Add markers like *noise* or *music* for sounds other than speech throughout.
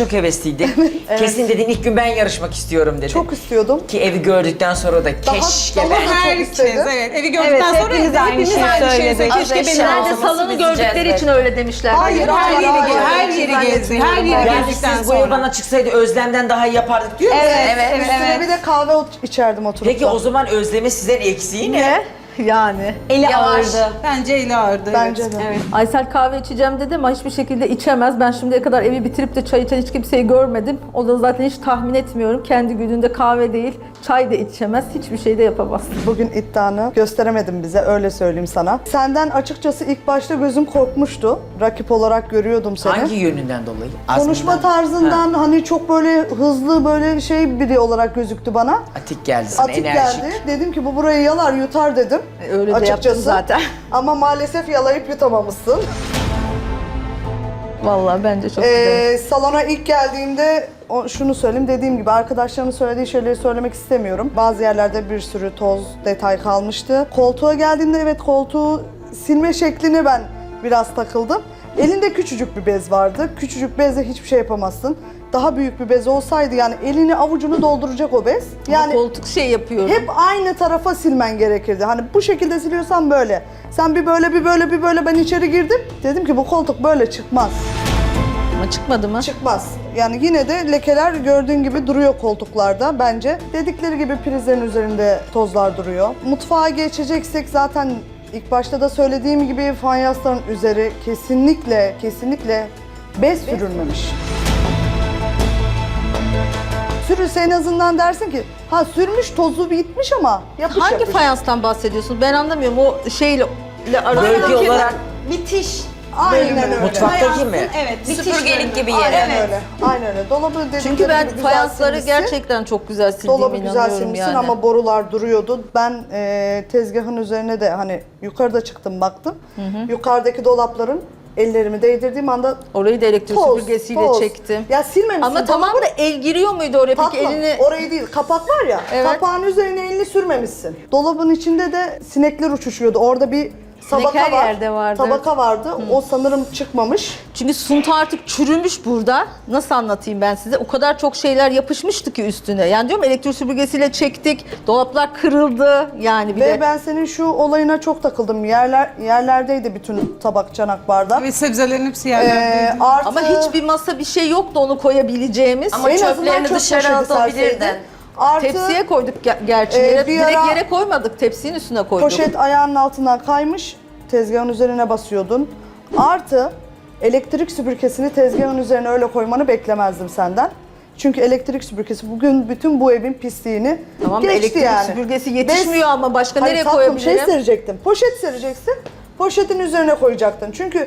Çok hevesliydin. *laughs* Kesin dedin ilk gün ben yarışmak istiyorum dedin. Çok istiyordum. Ki evi gördükten sonra da keşke daha ben. çok Herkes istedim. evet evi gördükten Evet, sonra hepimiz aynı hepimiz şeyi aynı şeyi söyledik. Keşke benim olsam. Bence olması salonu bizi gördükleri için öyle demişler. Hayır, her yeri hayır, her yeri gezdi, her yeri Yani gezdikten siz bu ev sonra. bana çıksaydı Özlem'den daha iyi yapardık diyor musun? Evet, evet, Üstüne evet. bir de kahve ot- içerdim oturup. Peki da. o zaman Özlem'in sizden eksiği ne? Ne? Yani. Eli Yavaş. ağırdı. Bence eli ağırdı. Bence evet. de. Evet. Aysel kahve içeceğim dedi ama hiçbir şekilde içemez. Ben şimdiye kadar evi bitirip de çay içen hiç kimseyi görmedim. O da zaten hiç tahmin etmiyorum. Kendi gününde kahve değil, çay da içemez. Hiçbir şey de yapamaz. Bugün iddianı gösteremedin bize öyle söyleyeyim sana. Senden açıkçası ilk başta gözüm korkmuştu. Rakip olarak görüyordum seni. Hangi yönünden dolayı? Konuşma Azminden. tarzından hani çok böyle hızlı böyle şey biri olarak gözüktü bana. Atik geldi sana Atik enerjik. geldi. Dedim ki bu burayı yalar yutar dedim. Öyle de yaptım zaten. *laughs* Ama maalesef yalayıp yutamamışsın. Vallahi bence çok güzel. Ee, salona ilk geldiğimde o, şunu söyleyeyim dediğim gibi arkadaşlarımın söylediği şeyleri söylemek istemiyorum. Bazı yerlerde bir sürü toz, detay kalmıştı. Koltuğa geldiğimde evet koltuğu silme şekline ben biraz takıldım. Elinde küçücük bir bez vardı. Küçücük bezle hiçbir şey yapamazsın. Daha büyük bir bez olsaydı yani elini avucunu dolduracak o bez. Yani koltuk şey yapıyorum. hep aynı tarafa silmen gerekirdi. Hani bu şekilde siliyorsan böyle. Sen bir böyle bir böyle bir böyle ben içeri girdim. Dedim ki bu koltuk böyle çıkmaz. Ama çıkmadı mı? Çıkmaz. Yani yine de lekeler gördüğün gibi duruyor koltuklarda bence. Dedikleri gibi prizlerin üzerinde tozlar duruyor. Mutfağa geçeceksek zaten ilk başta da söylediğim gibi fayansların üzeri kesinlikle kesinlikle bez sürülmemiş. Sürülse en azından dersin ki ha sürmüş tozu bitmiş ama yapış Hangi yapış. fayanstan bahsediyorsun? Ben anlamıyorum. O şeyle ile arasında- Bölge olarak Bitiş. Aynen öyle. mutfaktaki mi? Evet. bitiş Süpürgelik bölümü. gibi Aynen yere. öyle. Aynen öyle. Dolabı dedikleri Çünkü ben güzel fayansları silmişsin. gerçekten çok güzel sildiğime Dolabı güzel inanıyorum silmişsin yani. ama borular duruyordu. Ben e, tezgahın üzerine de hani yukarıda çıktım baktım. Yukarıdaki dolapların ellerimi değdirdiğim anda Orayı da elektrik toz, süpürgesiyle toz. çektim. Ya silmemişsin. Ama dolabı tamam da el giriyor muydu oraya? Peki Patla. elini... Orayı değil, kapak var ya. Evet. Kapağın üzerine elini sürmemişsin. Dolabın içinde de sinekler uçuşuyordu. Orada bir tabaka her var. yerde vardı. Tabaka vardı. O sanırım çıkmamış. Çünkü sunta artık çürümüş burada. Nasıl anlatayım ben size? O kadar çok şeyler yapışmıştı ki üstüne. Yani diyorum elektrik süpürgesiyle çektik. Dolaplar kırıldı. Yani bir Ve de ben senin şu olayına çok takıldım. Yerler yerlerdeydi bütün tabak, çanak, bardak. Ve sebzelerin hepsi Ee, yerlerdeydi. artı ama hiçbir masa bir şey yoktu onu koyabileceğimiz. Ama en azından çöplerini çöp dışarı poşeti atabilirdin. serseydin. Artı Tepsiye koyduk ger- gerçi. Yere, bir direkt ara- yere koymadık. Tepsinin üstüne koyduk. poşet ayağının altından kaymış. Tezgahın üzerine basıyordun. Artı elektrik süpürgesini tezgahın üzerine öyle koymanı beklemezdim senden. Çünkü elektrik süpürgesi bugün bütün bu evin pisliğini Tamam geçti elektrik yani. süpürgesi yetişmiyor ama başka Hayır, nereye tatlım, koyabilirim? şey serecektin. Poşet sereceksin. Poşetin üzerine koyacaktın. Çünkü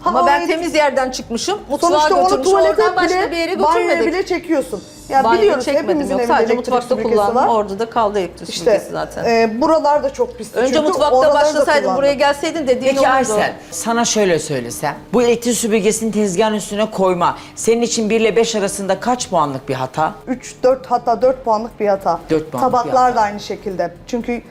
ha, ama ben temiz yerden çıkmışım. Mutfağa Sonuçta onu götürmüş. tuvalete Oradan başka bile, bir yere götürmedik. bile çekiyorsun. Ya Banyoya biliyoruz çekmedim hepimizin yok. evinde Sadece elektrik mutfakta süpürgesi kullandım. var. Orada da kaldı elektrik İşte süpürgesi zaten. e, buralar da çok pisti. Önce Çünkü mutfakta oraları da başlasaydın, kullandım. buraya gelseydin dediğin Peki olurdu. Aysel, sana şöyle söylesem. Bu elektrik süpürgesini tezgahın üstüne koyma. Senin için 1 ile 5 arasında kaç puanlık bir hata? 3, 4 hatta 4 puanlık bir hata. Dört puanlık bir Tabaklar hata. da aynı şekilde. Çünkü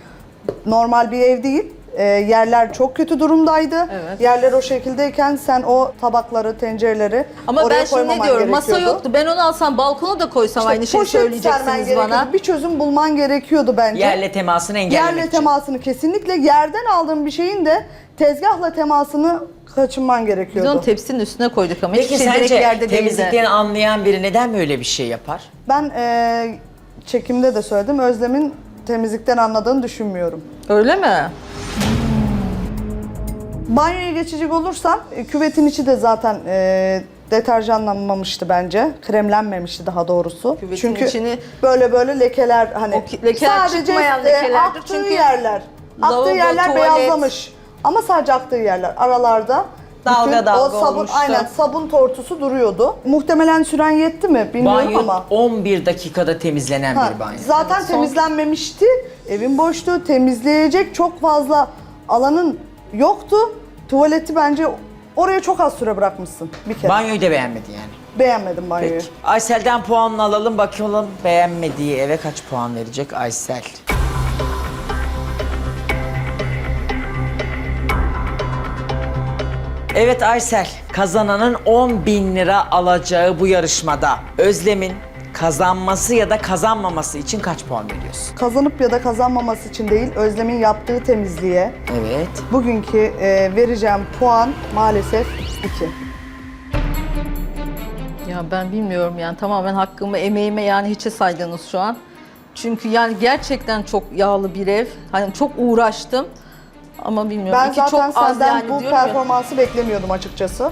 normal bir ev değil. E, yerler çok kötü durumdaydı. Evet. Yerler o şekildeyken sen o tabakları, tencereleri Ama oraya ben şimdi ne koymaman diyorum? Masa gerekiyordu. yoktu. Ben onu alsam balkona da koysam İşte aynı şeyi poşet sermen söyleyeceksiniz gerekiyordu. bana. Bir çözüm bulman gerekiyordu bence. Yerle temasını engellemek Yerle için. temasını kesinlikle yerden aldığın bir şeyin de tezgahla temasını kaçınman Biz gerekiyordu. onu tepsinin üstüne koyduk ama Peki hiçbir şey direkt sence yerde temizlikten anlayan biri neden böyle bir şey yapar? Ben eee, çekimde de söyledim. Özlem'in temizlikten anladığını düşünmüyorum. Öyle mi? Banyoya geçecek olursam e, küvetin içi de zaten e, deterjanlanmamıştı bence. Kremlenmemişti daha doğrusu. Küvetin Çünkü içini- böyle böyle lekeler hani O ki- lekeler çıkmayan lekelerdir aktığı çünkü yerler. lavabo, Aktığı yerler tuvalet- beyazlamış. Ama sadece aktığı yerler aralarda Dalga bütün dalga o sabun olmuştu. aynen sabun tortusu duruyordu. Muhtemelen süren yetti mi bilmiyorum Banyo ama. 11 dakikada temizlenen Ha, bir banyo. zaten temizlenmemişti. Evin boştu. Temizleyecek çok fazla alanın yoktu. Tuvaleti bence oraya çok az süre bırakmışsın bir kere. Banyoyu da beğenmedi yani. Beğenmedim banyoyu. Peki. Aysel'den puanını alalım bakalım beğenmediği eve kaç puan verecek Aysel? Evet Aysel, kazananın 10 bin lira alacağı bu yarışmada Özlem'in kazanması ya da kazanmaması için kaç puan veriyorsun? Kazanıp ya da kazanmaması için değil, Özlem'in yaptığı temizliğe Evet. bugünkü e, vereceğim puan maalesef 2. Ya ben bilmiyorum yani tamamen hakkımı, emeğime yani hiçe saydınız şu an. Çünkü yani gerçekten çok yağlı bir ev. Hani çok uğraştım. Ama bilmiyorum. Ben İki zaten çok az senden yani bu diyorum ya. performansı beklemiyordum açıkçası.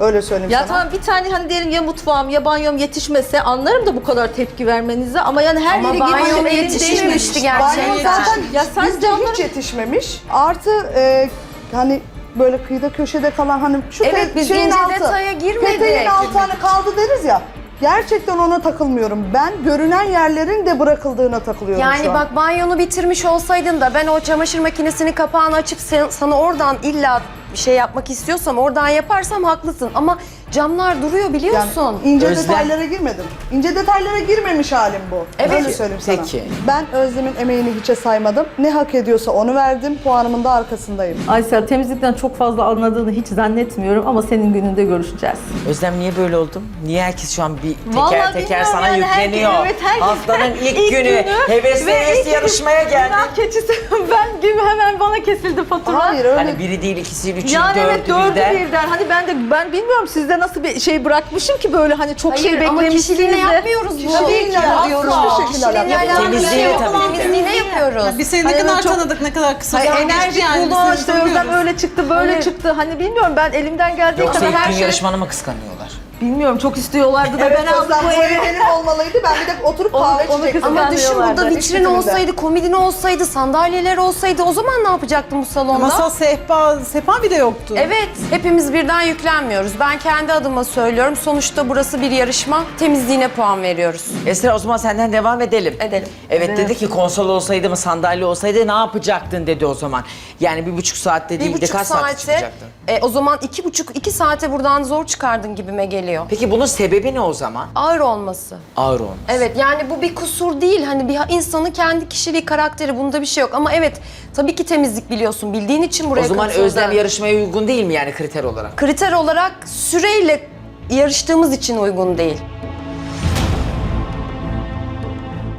Öyle söyleyeyim Ya sana. tamam bir tane hani diyelim ya mutfağım ya banyom yetişmese anlarım da bu kadar tepki vermenize ama yani her Ama yeri banyo girmişim elim yetişmemişti gerçekten. Banyo zaten Ya sen bizde camları- hiç yetişmemiş. Artı e, hani böyle kıyıda köşede kalan hani şu Evet, te- biz şeyin ince altı, detaya girmedik. Peteğin altı hani kaldı deriz ya. Gerçekten ona takılmıyorum. Ben görünen yerlerin de bırakıldığına takılıyorum şu Yani an. bak banyonu bitirmiş olsaydın da ben o çamaşır makinesinin kapağını açıp sen- sana oradan illa bir şey yapmak istiyorsam oradan yaparsam haklısın. Ama camlar duruyor yani biliyorsun. ince Özlem- detaylara girmedim. İnce detaylara girmemiş halim bu. Evet. Öyle söyleyeyim sana. Peki. Ben Özlem'in emeğini hiçe saymadım. Ne hak ediyorsa onu verdim. Puanımın da arkasındayım. Aysel temizlikten çok fazla anladığını hiç zannetmiyorum ama senin gününde görüşeceğiz. Özlem niye böyle oldun? Niye herkes şu an bir teker Vallahi teker bilmiyorum sana yani, herkes- yükleniyor? evet, herkes- Haftanın *laughs* ilk, ilk günü, günü hevesli ve hevesli yarışmaya geldik. Günah keçisi *laughs* ben gibi hemen bana kesildi fatura. Hayır öyle Hani biri değil, ikisi, üçü, Yani dördü, evet dördü birden. birden. Hani ben de ben bilmiyorum sizde nasıl bir şey bırakmışım ki böyle hani çok şey Hayır ama beklemişsiniz kişiliğine de. yapmıyoruz bu. Kişiliğiyle yapıyoruz. Hiçbir şekilde Kişiliğine alakalı bir şey tabii ki. Temizliğine yapıyoruz. Biz seni ne Hayır, kadar çok- tanıdık, ne kadar kısa Hayır, geçti yani. buldu Biz işte seni Özlem tanımıyoruz. öyle çıktı böyle Hayır. çıktı. Hani bilmiyorum ben elimden geldiği Yoksa kadar ilk her gün şey. yarışmanı mı kıskanıyorlar? Bilmiyorum çok istiyorlardı da Evet ben aldım bu bu ev evi. benim olmalıydı. Ben bir de oturup kahve onu içecektim. kızım- Ama düşün burada Kıskanıyorlardı. vitrin Hiçbirinde. olsaydı, komodin olsaydı, sandalyeler olsaydı o zaman ne yapacaktım bu salonda? Masa, sehpa, sehpa bile yoktu. Evet, hepimiz birden yüklenmiyoruz. Ben kendi adıma söylüyorum. Sonuçta burası bir yarışma. Temizliğine puan veriyoruz. Esra o zaman senden devam edelim. Edelim. Evet, dedi ki konsol olsaydı mı sandalye olsaydı ne yapacaktın dedi o zaman. Yani bir buçuk saatte Bir değil de buçuk kaç saatte saate, çıkacaktın? e, o zaman iki buçuk, iki saate buradan zor çıkardın gibime geliyor. Peki bunun sebebi ne o zaman? Ağır olması. Ağır olması. Evet yani bu bir kusur değil. Hani bir insanın kendi kişiliği, karakteri bunda bir şey yok. Ama evet tabii ki temizlik biliyorsun. Bildiğin için buraya O zaman katıldın. Özlem yarışmaya uygun değil mi yani kriter olarak? Kriter olarak süreyle yarıştığımız için uygun değil.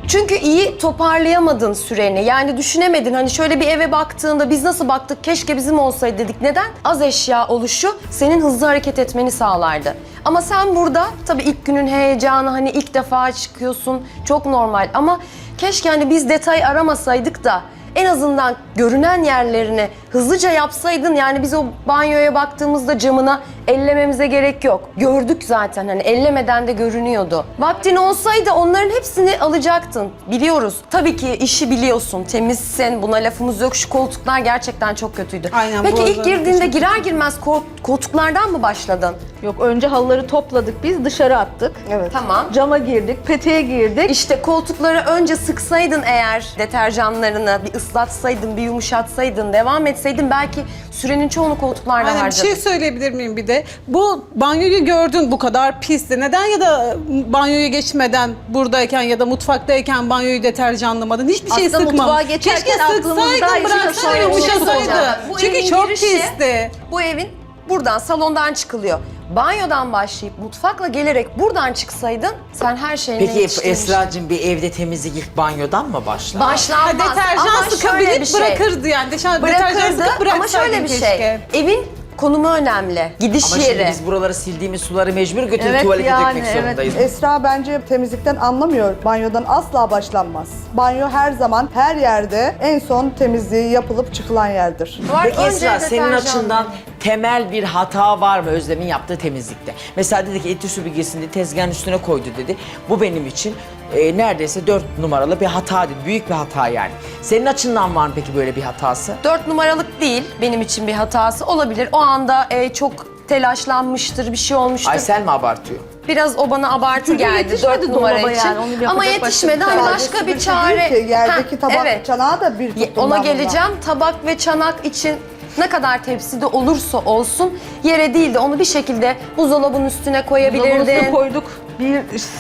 Çünkü iyi toparlayamadın süreni. Yani düşünemedin. Hani şöyle bir eve baktığında biz nasıl baktık keşke bizim olsaydı dedik. Neden? Az eşya oluşu senin hızlı hareket etmeni sağlardı. Ama sen burada tabii ilk günün heyecanı hani ilk defa çıkıyorsun. Çok normal ama keşke hani biz detay aramasaydık da en azından görünen yerlerini hızlıca yapsaydın yani biz o banyoya baktığımızda camına ellememize gerek yok. Gördük zaten hani ellemeden de görünüyordu. Vaktin olsaydı onların hepsini alacaktın. Biliyoruz. Tabii ki işi biliyorsun. Temizsin. Buna lafımız yok. Şu koltuklar gerçekten çok kötüydü. Aynen, Peki ilk girdiğinde girer girmez kol- koltuklardan mı başladın? Yok önce halıları topladık biz dışarı attık. Evet. Tamam. Cama girdik, peteğe girdik. İşte koltukları önce sıksaydın eğer deterjanlarını bir ıslatsaydın, bir yumuşatsaydın, devam etseydin belki sürenin çoğunu koltuklarda Aynen bir harcadın. şey söyleyebilir miyim bir de? Bu banyoyu gördün bu kadar pisti. Neden ya da banyoyu geçmeden buradayken ya da mutfaktayken banyoyu deterjanlamadın? Hiçbir şey Aslında sıkmam. mutfağa geçerken Keşke aklımızdaydı, sıksaydın, bıraksaydın, yumuşasaydı. olacak. Bu Çünkü evin çok girişi- pisti. Bu evin buradan salondan çıkılıyor. Banyodan başlayıp mutfakla gelerek buradan çıksaydın sen her şeyine Peki yetiştirmiştin. Esra'cığım bir evde temizlik ilk banyodan mı başlar? Ha, Başlanmaz deterjan ama şöyle sıkabilip bir şey. bırakırdı yani. Deterjan, deterjan Bırakırdı sıkıp ama bıraksaydın şöyle bir keşke. şey. Evin konumu önemli. Gidiş Ama şimdi yeri. biz buraları sildiğimiz suları mecbur götürüp Evet, tuvalete yani, dökmek evet. zorundayız. Esra bence temizlikten anlamıyor. Banyodan asla başlanmaz. Banyo her zaman her yerde en son temizliği yapılıp çıkılan yerdir. Var, Peki önce Esra senin deterjan. açından temel bir hata var mı Özlem'in yaptığı temizlikte? Mesela dedi ki eti süpürgesini tezgahın üstüne koydu dedi. Bu benim için e, neredeyse dört numaralı bir hata dedi. Büyük bir hata yani. Senin açından var mı peki böyle bir hatası? Dört numaralık değil benim için bir hatası olabilir. O anda e, çok telaşlanmıştır, bir şey olmuştur. Aysel mi abartıyor? Biraz o bana abartı Çünkü geldi yetişmedi dört numara dolaba için. yani, onu yapacak Ama başka yetişmedi hani başka bir çare. ki, Yerdeki Heh, tabak evet. çanağı da bir Ye- Ona ben bundan. geleceğim. Tabak ve çanak için ne kadar tepside olursa olsun yere değil de onu bir şekilde buzdolabının üstüne Dolabın üstüne koyabilirdin. koyduk. Bir,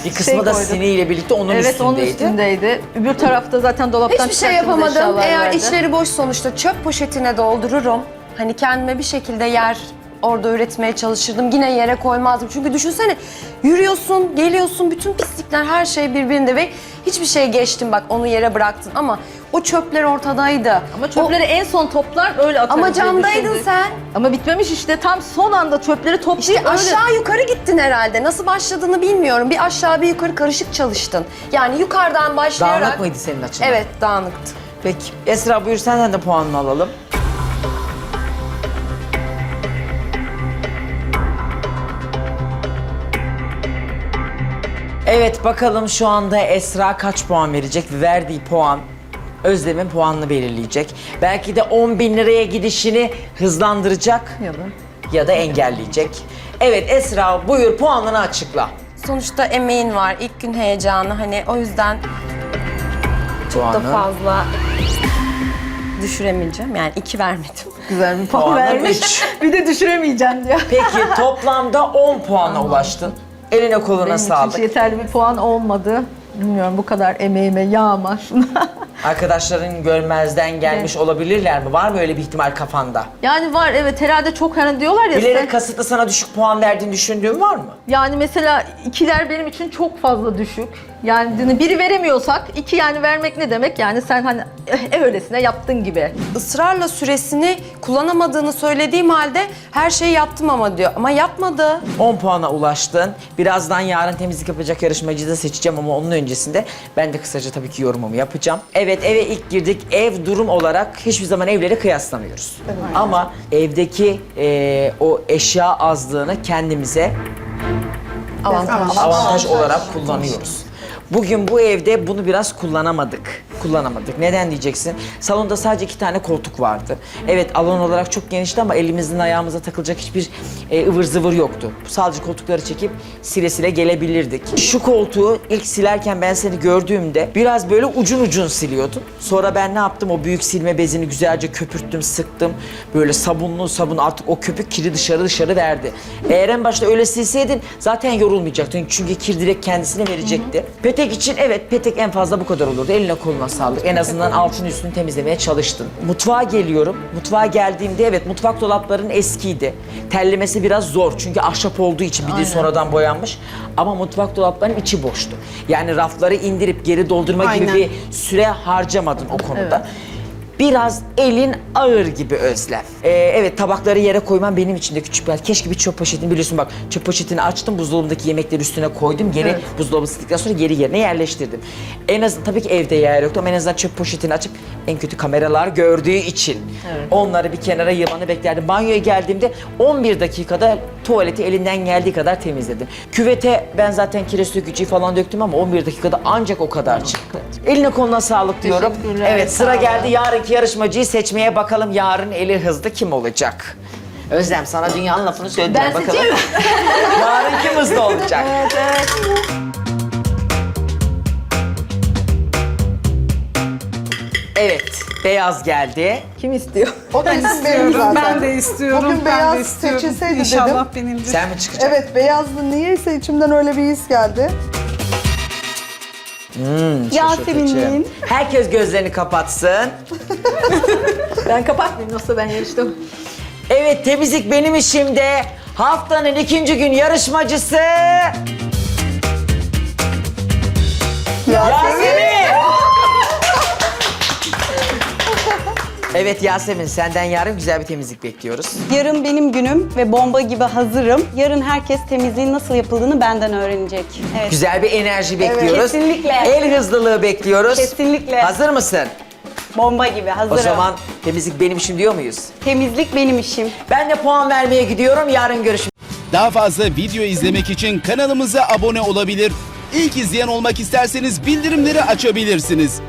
Bir kısmı şey da koyduk. siniyle birlikte onun Evet üstündeydi. onun üstündeydi. Öbür tarafta zaten dolaptan Hiçbir şey yapamadım. Eğer vardı. içleri boş sonuçta çöp poşetine doldururum. Hani kendime bir şekilde yer orada üretmeye çalışırdım. Yine yere koymazdım. Çünkü düşünsene yürüyorsun, geliyorsun, bütün pislikler her şey birbirinde ve hiçbir şey geçtim bak onu yere bıraktın ama o çöpler ortadaydı. Ama çöpleri en son toplar öyle atarız Ama diye camdaydın düşündük. sen. Ama bitmemiş işte tam son anda çöpleri toplayıp İşte öyle... aşağı yukarı gittin herhalde. Nasıl başladığını bilmiyorum. Bir aşağı bir yukarı karışık çalıştın. Yani yukarıdan başlayarak... Dağınık mıydı senin açından? Evet dağınıktı. Peki Esra buyur senden de puanını alalım. Evet bakalım şu anda Esra kaç puan verecek? Verdiği puan Özlem'in puanını belirleyecek. Belki de 10 bin liraya gidişini hızlandıracak Ya da- ya da engelleyecek. Evet Esra buyur puanını açıkla. Sonuçta emeğin var. ilk gün heyecanı. Hani o yüzden çok da Puanı. fazla düşüremeyeceğim. Yani iki vermedim. Güzel bir puan Puanı vermiş. *laughs* bir de düşüremeyeceğim diyor. Peki toplamda 10 puana ulaştın. Eline koluna Benim için sağlık. yeterli bir puan olmadı. Bilmiyorum bu kadar emeğime yağma şuna. Arkadaşların görmezden gelmiş olabilirler mi? Var mı öyle bir ihtimal kafanda? yani var evet herhalde çok hani diyorlar ya Bilerek sen- kasıtlı sana düşük puan verdiğini düşündüğün var mı? yani mesela ikiler benim için çok fazla düşük. Yani hani biri veremiyorsak iki yani vermek ne demek? Yani sen hani eh, öylesine yaptın gibi. Israrla süresini kullanamadığını söylediğim halde her şeyi yaptım ama diyor. Ama yapmadı. 10 puana ulaştın. Birazdan yarın temizlik yapacak yarışmacıyı da seçeceğim ama onun öncesinde ben de kısaca tabii ki yorumumu yapacağım. Evet eve ilk girdik. Ev durum olarak hiçbir zaman evleri kıyaslamıyoruz. Ama evdeki eee, o eşya azlığını kendimize Avantaj. avantaj olarak kullanıyoruz. Bugün bu evde bunu biraz kullanamadık. Kullanamadık. Neden diyeceksin? Salonda sadece iki tane koltuk vardı. Evet alan olarak çok genişti ama elimizin ayağımıza takılacak hiçbir e, ıvır zıvır yoktu. Sadece koltukları çekip sile sile gelebilirdik. Şu koltuğu ilk silerken ben seni gördüğümde biraz böyle ucun ucun siliyordun. Sonra ben ne yaptım? O büyük silme bezini güzelce köpürttüm, sıktım. Böyle sabunlu sabun artık o köpük kiri dışarı dışarı verdi. Eğer en başta öyle silseydin zaten yorulmayacaktın. Çünkü kir direkt kendisine verecekti. Petek için evet petek en fazla bu kadar olurdu. Eline koluna sağlık. En azından altını üstünü temizlemeye çalıştın. Mutfağa geliyorum. Mutfağa geldiğimde evet mutfak dolapların eskiydi. Tellemesi biraz zor. Çünkü ahşap olduğu için bir de sonradan boyanmış. Ama mutfak dolaplarının içi boştu. Yani rafları indirip geri doldurma gibi Aynen. bir süre harcamadın o konuda. Biraz elin ağır gibi Özlem. Ee, evet tabakları yere koymam benim için de küçük bir Keşke bir çöp poşetini biliyorsun bak çöp poşetini açtım buzdolabındaki yemekleri üstüne koydum. Geri buzdolabı ısıttıktan sonra geri yerine yerleştirdim. En azından tabii ki evde yer yoktu ama en azından çöp poşetini açıp en kötü kameralar gördüğü için onları bir kenara yığmanı beklerdim. Banyoya geldiğimde 11 dakikada tuvaleti elinden geldiği kadar temizledim. Küvete ben zaten kireç dökücüyü falan döktüm ama 11 dakikada ancak o kadar çıktı. Eline koluna sağlık diyorum. Evet sıra geldi yarınki yarışmacıyı seçmeye bakalım yarın eli hızlı kim olacak? Özlem sana dünyanın lafını söylediler Ben bakalım. seçeyim *laughs* yarın kim hızlı olacak? Evet, beyaz geldi. Kim istiyor? O da benim zaten. Ben de istiyorum. Bugün ben beyaz de istiyorum. seçilseydi İnşallah dedim. benimdir. Sen mi çıkacaksın? Evet beyazdı. Niyeyse içimden öyle bir his geldi. Yasemin'in. Herkes gözlerini kapatsın. *laughs* Ben kapatmayayım yoksa ben yarıştım. Evet, temizlik benim işimde. Haftanın ikinci gün yarışmacısı... Yasemin! Evet Yasemin, senden yarın güzel bir temizlik bekliyoruz. Yarın benim günüm ve bomba gibi hazırım. Yarın herkes temizliğin nasıl yapıldığını benden öğrenecek. Evet. Güzel bir enerji bekliyoruz. kesinlikle. El hızlılığı bekliyoruz. Kesinlikle. Hazır mısın? Bomba gibi hazırım. O zaman temizlik benim işim diyor muyuz? Temizlik benim işim. Ben de puan vermeye gidiyorum. Yarın görüşürüz. Daha fazla video izlemek için kanalımıza abone olabilir. İlk izleyen olmak isterseniz bildirimleri açabilirsiniz.